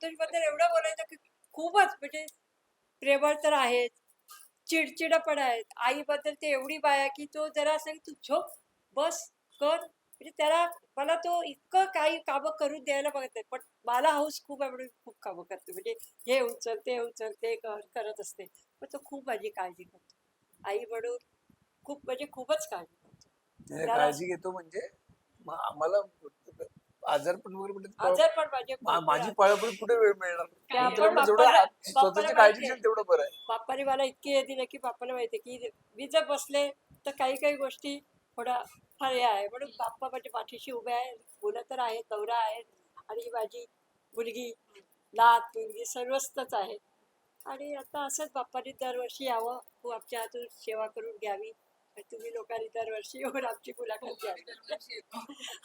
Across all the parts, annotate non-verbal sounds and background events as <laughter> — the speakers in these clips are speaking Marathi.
संतोषबद्दल एवढं बोलायचं की खूपच म्हणजे प्रेमळ तर आहेत चिडचिड पण आहेत. आईबद्दल ते एवढी बाया की तो जरा असं की तू झोप बस कर. म्हणजे त्याला मला तो इतकं काही कामं करून द्यायला बघत नाही पण मला हाऊस खूप आहे म्हणून खूप कामं करते. म्हणजे हे उचल ते उचल ते कर करत असते. पण तो खूप माझी काळजी करतो. आई म्हणून खूप म्हणजे खूपच काळजी करतो. काळजी घेतो म्हणजे म- आजारपण वगैरे कुठे आजार पण माझे मा- माझी पळापळी कुठे वेळ मिळणार? त्या तुला जेवढं बापाला- स्वतःची बापाला काळजी घेईल तेवढं बरं आहे. बाप्पाने मला इतकी हे दिलं की बाप्पाला माहिती आहे की मी जर बसले तर काही काही गोष्टी थोडा फार हे आहे. म्हणून बाप्पा माझ्या पाठीशी उभे आहे मुलं तर आहेत नवरा आहेत. आणि ही माझी मुलगी नात मुलगी सर्वस्तच आहे. आणि आता असंच बाप्पाने दरवर्षी यावं. तू आमच्या हातून सेवा करून घ्यावी. तुम्ही लोकांनी दरवर्षी येऊन आमची मुलाखत येतो.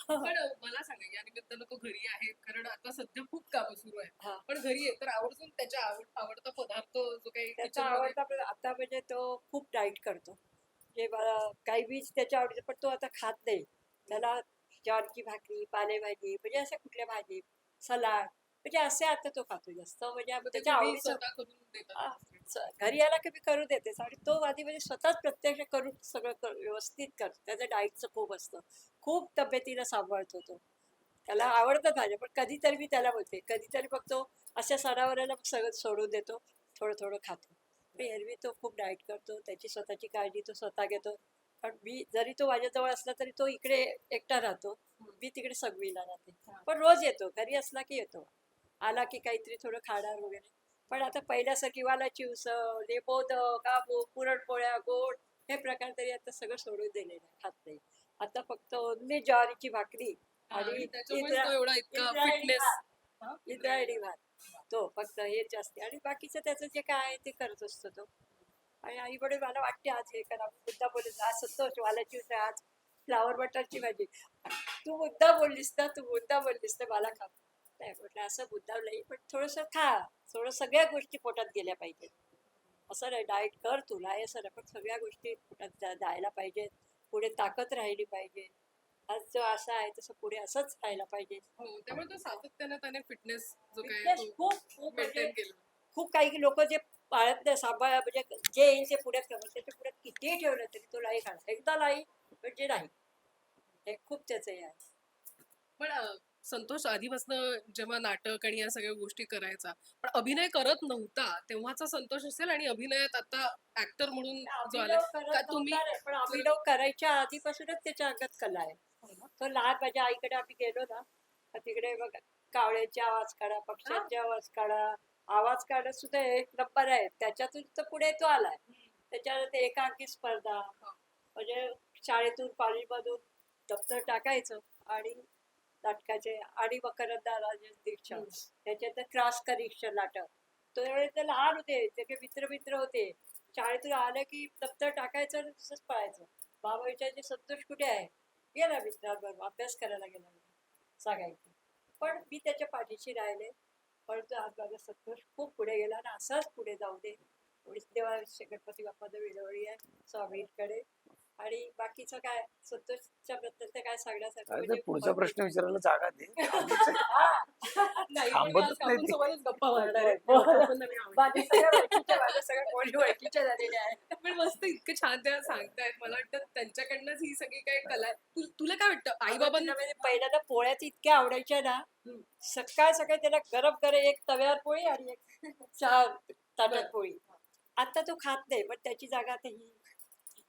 पण मला सांगा या निमित्तानं तो घरी आहे कारण आता सध्या खूप कामं सुरू. आहेत. पण घरी आहे तर आवर्जून त्याच्या आवड आवडता पदार्थ जो काही त्याचा आवडता आता म्हणजे तो खूप डाईट करतो. जे मला काही बीज त्याच्या आवडीचं पण तो आता खात नाही. त्याला ज्वारीची भाकरी पालेभाजी म्हणजे अशा कुठल्या भाजी सलाड म्हणजे असे आता तो खातो जास्त. म्हणजे त्याच्या आवडीचं घरी यायला की मी करू देतेच आणि तो आधी म्हणजे स्वतःच प्रत्यक्ष करून सगळं कर व्यवस्थित करतो. त्याचं डाईटचं खूप असतं. खूप तब्येतीला सांभाळतो तो. त्याला आवडतं भाज्या पण कधीतरी मी त्याला बोलते. कधीतरी मग तो अशा सणावाराला मग सगळं सोडून देतो. थोडं थोडं खातो. पण एरवी तो खूप डाईट करतो. त्याची स्वतःची काळजी तो स्वतः घेतो. पण मी जरी तो माझ्याजवळ असला तरी तो इकडे एकटा राहतो. मी तिकडे सगवीला राहते. पण रोज येतो. घरी असला की येतो. आला की काहीतरी थोडं खाणार वगैरे. पण आता पहिल्यासारखी वालाची उसळ हे मोदक आबू पुरणपोळ्या गोड हे प्रकार तरी आता सगळं सोडून दिलेलं खात नाही. आता फक्त ओन्ली ज्वारीची भाकरी आणि इंद्रायणी भात. तो फक्त हेच असते. आणि बाकीचं त्याचं जे काय आहे ते करत असतो तो. आणि आई म्हणून मला वाटते आज हे करा मुद्दा बोलत आज संतोष वालाची आज फ्लावर बटरची भाजी. तू मुद्दा बोललीस ना तू मुद्दा बोललीस तर मला खा नाही म्हटलं असं नाही पण थोडंसं खा थोडं सगळ्या गोष्टी पोटात गेल्या पाहिजेत. असं नाही डाएट कर तुला हे असं नाही पण सगळ्या गोष्टी पोटात जायला पाहिजेत. पुढे ताकद राहिली पाहिजे. आज जो असा आहे तसं पुढे असंच राहायला पाहिजे. हो त्यामुळे तो सातत्याने त्याने फिटनेस जो काही खूप खूप म्हणजे खूप काही लोक जे पाळत नाही सांभाळ म्हणजे जे येईल ते पुढ्यात करतात त्याच्या पुढ्यात कितीही ठेवलं तरी तो नाही खाणार एकदा नाही म्हणजे नाही. हे खूप त्याचं आहे. पण संतोष आधीपासून जेव्हा नाटक आणि या सगळ्या गोष्टी करायचा पण अभिनय करत नव्हता तेव्हाचा संतोष असेल आणि अभिनयात आता ऍक्टर म्हणून जो आला का तुम्ही पण अभिनव करायच्या आधीपासूनच त्याच्या अंगात कला आहे. तो लहान माझ्या आईकडे आम्ही गेलो ना तर तिकडे बघ कावळ्याचे आवाज काढा पक्ष्यांचे आवाज काढा आवाज काढत सुद्धा एक नंबर आहे त्याच्यातून तर पुढे तो आलाय. त्याच्यानंतर एकांकी स्पर्धा म्हणजे शाळेतून कॉलेजमधून दप्तर टाकायचं आणि नाटकाचे आणि मकरंदा राजेश दीक्षा त्याच्यानंतर क्रॉस करिक्शन नाटक. तो त्यावेळेस ते लहान होते त्याचे मित्र मित्र होते शाळेतून आलं की दप्तर टाकायचं तसंच पळायचं. बाबा विचारायचे संतोष कुठे आहे? गेला मित्रांबरोबर अभ्यास करायला गेला सांगायचं. पण मी त्याच्या पाठीशी राहिले. परंतु आज माझा संतोष खूप पुढे गेला आणि असाच पुढे जाऊ दे. देवा गणपती बाप्पाचं विनवणी आहे स्वामींकडे आणि बाकीचं काय? संतोषच्या बद्दल तर काय ते म्हणजे पुढचा प्रश्न विचारायला जागा दे. सोबतच गप्पा मारणार आहेत. हो. सगळ्या ओळखीच्या झालेल्या आहेत. पण मस्त इतकं छान त्या सांगतायत. मला वाटतं त्यांच्याकडनंच ही सगळी काय कला आहे तु- तुला काय वाटतं? आई बाबांना म्हणजे पहिल्यांदा पोळ्याच इतक्या आवडायच्या ना सकाळ सकाळी त्याला गरम गरम एक तव्यावर पोळी आणि एक <laughs> चहा ताटात पोळी. आता तो खात नाही पण त्याची जागा आता ही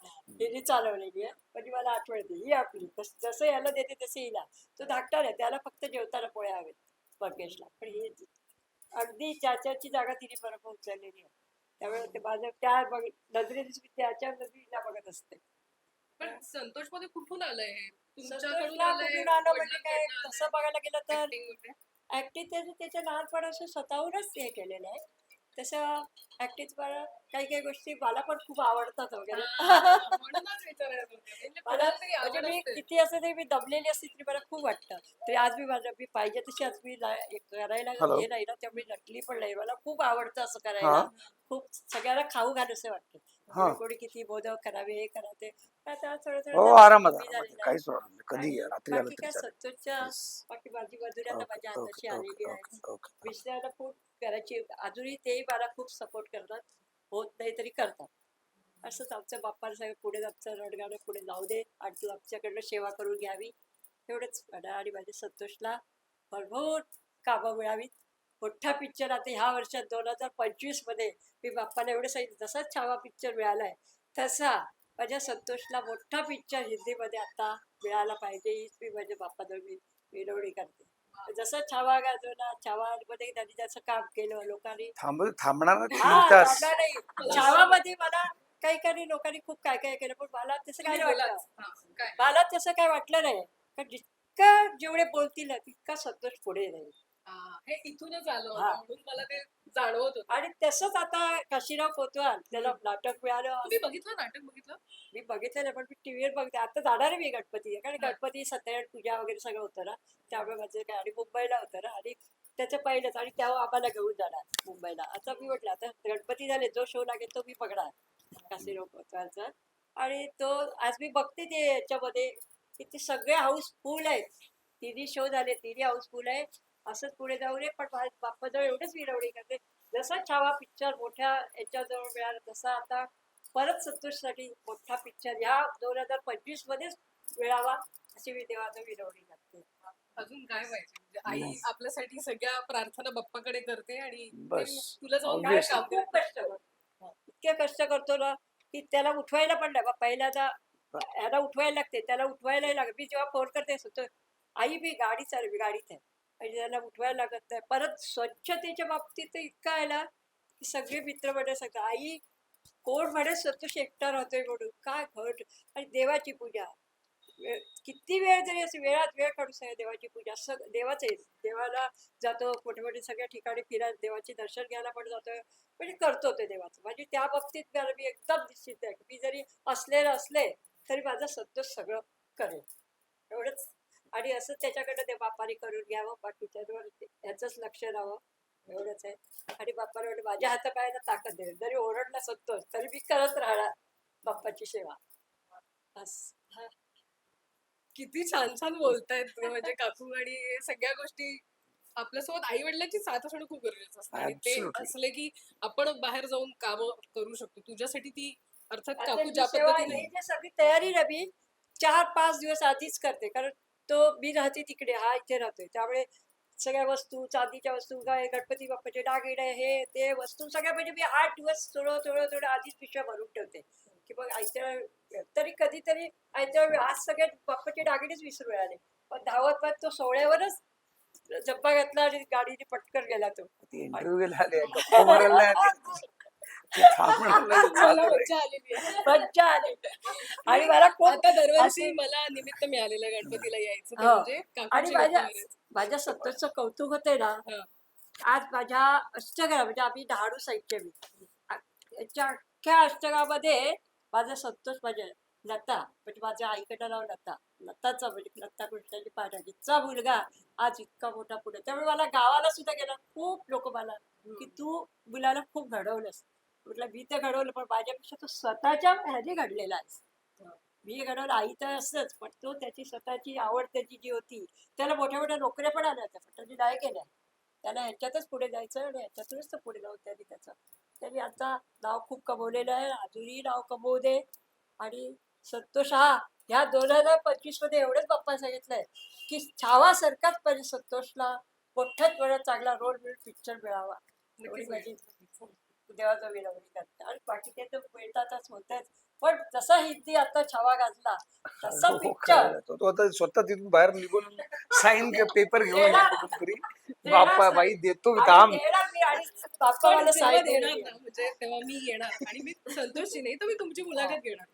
हिने चालवलेली आहे. म्हणजे मला आठवणते ही आपली. जसं याला देते तसं हिला. तो धाकटा आहे. त्याला फक्त जेवताना पोळ्या हवेत. परकेशला पण ही अगदी चाच्याची जागा तिने बरोबर उचललेली आहे. त्यामुळे ते माझं त्या बघ नजरेने त्याच्या नजरेला बघत असते. पण संतोषमध्ये कुठून आलंय हे? कुठून आलं म्हणजे काय? तसं? बघायला गेलं तर? ऍक्टिंग त्याचं त्याच्या लहानपणापासून स्वतःहूनच हे केलेलं आहे. तसं ऍक्टिंग काही काही गोष्टी मला पण खूप आवडतात वगैरे. हा, म्हणूनच विचारायचं होतं. म्हणजे मला कोणाला तरी म्हणजे आवड मी असते. किती असं तरी मी दमलेली असते तरी मला खूप वाटतं. तरी आज मी माझं मी पाहिजे तशी आज मी ला- करायला Hello. हे नाही ना त्यामुळे नटली पण नाही. मला खूप आवडतं असं करायला. खूप सगळ्यांना खाऊ घालूसे वाटतं. हा. कोणी किती मोदक करावे हे करा ते पण आता थोडं थोडं हो आरामात कमी आरामात झालेलं आहे. काहीच प्रॉब्लेम नाही. कधी या, रात्री आलं बाकी तरी काय चालेल. Yes. बाकी माझी ओके, माझ्या हाताशी ओके, आलेली ओके, आहे ओके, खूप करायची अजूनही तेही मला खूप सपोर्ट करतात. होत नाही तरी करतात. असंच आमच्या बाप्पाला सगळं पुढे आमचं रडगाणं पुढे जाऊ दे. आणि तू आमच्याकडनं सेवा करून घ्यावी. एवढंच मला आणि माझ्या संतोषला भरपूर कामं मिळावीत. मोठा पिक्चर आता ह्या वर्षात दोन हजार पंचवीसमध्ये मी बाप्पाला एवढं सांगितलं जसा छावा पिक्चर मिळालाय तसा माझ्या संतोषला मोठा पिक्चर हिंदीमध्ये आता मिळाला पाहिजे हीच मी माझ्या बाप्पाजवळ मी विनवणी करते. जसं छावा गाजवला छावामध्ये त्यांनी त्याचं काम केलं लोकांनी. थांब थांबणार ना हा तीन तास थांबणार नाही. छावामध्ये मला काही काही लोकांनी खूप काय काय केलं पण मला तसं काय नाही वाटलं. हा, काय? मला तसं काय वाटलं नाही. कारण जितकं जेवढे बोलतील ना तितका संतोष पुढे राहील हा, हे इथूनच आलं हा. म्हणून मला ते जाणवत होतं. आणि तसंच आता काशीराव कोतवाल त्याला नाटक मिळालं. तुम्ही बघितलं नाटक बघितलं? मी बघितलं नाही पण मी टीव्हीवर बघते आता जाणार आहे मी गणपती. कारण. गणपती सत्यनारायण पूजा वगैरे सगळं होतं ना. त्यामुळे माझं काय आणि मुंबईला होतं ना. आणि त्याचं पहिलंच आणि तेव्हा आम्हाला घेऊन जाणार मुंबईला. आता मी म्हटलं आता गणपती झाले जो शो लागेल तो मी बघणार. काशीराव कोतवालचा. आणि तो आज मी बघते ते याच्यामध्ये की ते सगळे हाऊसफुल आहेत. तिन्ही शो झाले तिन्ही हाऊसफुल आहे. असंच पुढे जाऊ नये पण बाप्पाजवळ एवढंच विनवणी करते. जसा छावा पिक्चर मोठ्या याच्याजवळ मिळाला तसा आता परत संतोषसाठी मोठा पिक्चर ह्या दोन हजार पंचवीस मध्येच मिळावा अशी मी देवाचं विनवणी करते. अजून काय पाहिजे? म्हणजे आई. आपल्यासाठी सगळ्या प्रार्थना बाप्पाकडे करते आणि बस. तुला जाऊन काय Obviously. काम खूप कष्ट करतो. इतके कष्ट करतो ना की त्याला उठवायला पण नाही. बा पहिल्यांदा ह्याला उठवायला लागते त्याला उठवायला लागत. मी जेव्हा फोन करते असतो आई मी गाडी चालवी गाडीत आहे. आणि त्याला उठवायला लागत नाही. परत स्वच्छतेच्या बाबतीत तर इतका आहे ना की सगळे मित्र म्हणजे सगळं आई कोण म्हणे संतोष एकटा राहतोय म्हणून? काय घट? आणि देवाची पूजा. किती वेळ जरी असं वेळात वेळ काढू सगळ्या देवाची पूजा. सग देवाचे देवाला जातो मोठे मोठे सगळ्या ठिकाणी फिरायला देवाचे दर्शन घ्यायला पण जातो. म्हणजे करतो ते देवाचं. म्हणजे त्या बाबतीत मला मी एकदम निश्चित आहे की मी जरी असलेलं असले तरी माझा सतोष सगळं करेल. एवढंच आणि असं त्याच्याकडे ते बापाने करून घ्यावं बाकीच्यावर ह्याचंच लक्ष राहावं एवढंच आहे. आणि बाप्पाला माझ्या हातापायाला ताकद दे जरी ओरडला संतोष तरी मी करत राहणार बाप्पाची सेवा. किती छान छान बोलतायत म्हणजे काकू आणि सगळ्या गोष्टी आपल्यासोबत आई वडिलांची साथ असणं खूप गरजेचं असतं. आणि ते. असले की आपण बाहेर जाऊन काम करू शकतो. तुझ्यासाठी ती अर्थात काकू ज्या पद्धतीने सगळी तयारी मी चार पाच दिवस आधीच करते. कारण तो मी राहते तिकडे हा इथे राहतोय. त्यामुळे सगळ्या वस्तू चांदीच्या वस्तू काय गणपती बाप्पाचे दागिने हे ते वस्तू सगळ्या म्हणजे मी आठ दिवस थोडं थोडं थोडं आधीच पिशव्या भरून ठेवते. की बघ आयत्या तरी कधीतरी आयत्या वेळ आज सगळे बाप्पाचे दागिनेच विसरू मिळाले पण धावत पाहत तो सोहळ्यावरच जब्बा घातला आणि गाडीने पटकन गेला तो. <laughs> <laughs> मला. मज्जा आलेली आहे मज्जा आली <laughs> आणि मला खूप आता दरवर्षी मला निमित्त मिळालेलं गणपतीला यायचं ते हो. म्हणजे आणि काकूची माझ्या गप्पा. माझ्या संतोषचं कौतुक होते ना हं. आज माझ्या अष्टगा म्हणजे आम्ही डहाणू साहित्य मी आ- याच्या अख्ख्या अष्टगामध्ये माझा संतोष माझ्या लता म्हणजे माझ्या आईकडं नाव लता लताचा म्हणजे लता कृष्णाची पाठाजीचा मुलगा आज इतका मोठा पुढे त्यामुळे मला गावाला सुद्धा गेला खूप लोक मला की तू मुलाला खूप घडवलंस म्हटलं मी तर घडवलं पण माझ्यापेक्षा तो स्वतःच्या ह्याने घडलेला आहे मी घडवलं आई तर असतंच पण तो त्याची स्वतःची आवड त्याची जी होती त्याला मोठ्या मोठ्या नोकऱ्या पण आल्या होत्या पण त्यांनी नाही केल्या त्याला ह्याच्यातच पुढे जायचं आणि ह्याच्यातूनच तर पुढे जाऊ त्यांनी त्याचं त्यांनी आता नाव खूप कमवलेलं आहे अजूनही नाव कमवू दे आणि संतोष हा ह्या दोन हजार पंचवीसमध्ये एवढंच बाप्पा सांगितलंय की छावासारखाच पाहिजे संतोषला मोठ्यात मोठ्यात चांगला रोल मिळून पिक्चर मिळावा. एवढी नक्कीच माझी देवाचा विनवणी करते. आणि बाकीचे तर मिळतातच होतेच. पण जसा हिंदी आता छावा गाजला तसा हो, पिक्चर खरं. तो तो आता स्वतः तिथून बाहेर निघून साईन पेपर घेऊन बाप्पा. बाई देतो काम आणि बाप्पा पण मला जेव्हा साई देणार म्हणजे तेव्हा मी येणार आणि मी संतोषची नाही तर मी तुमची मुलाखत घेणार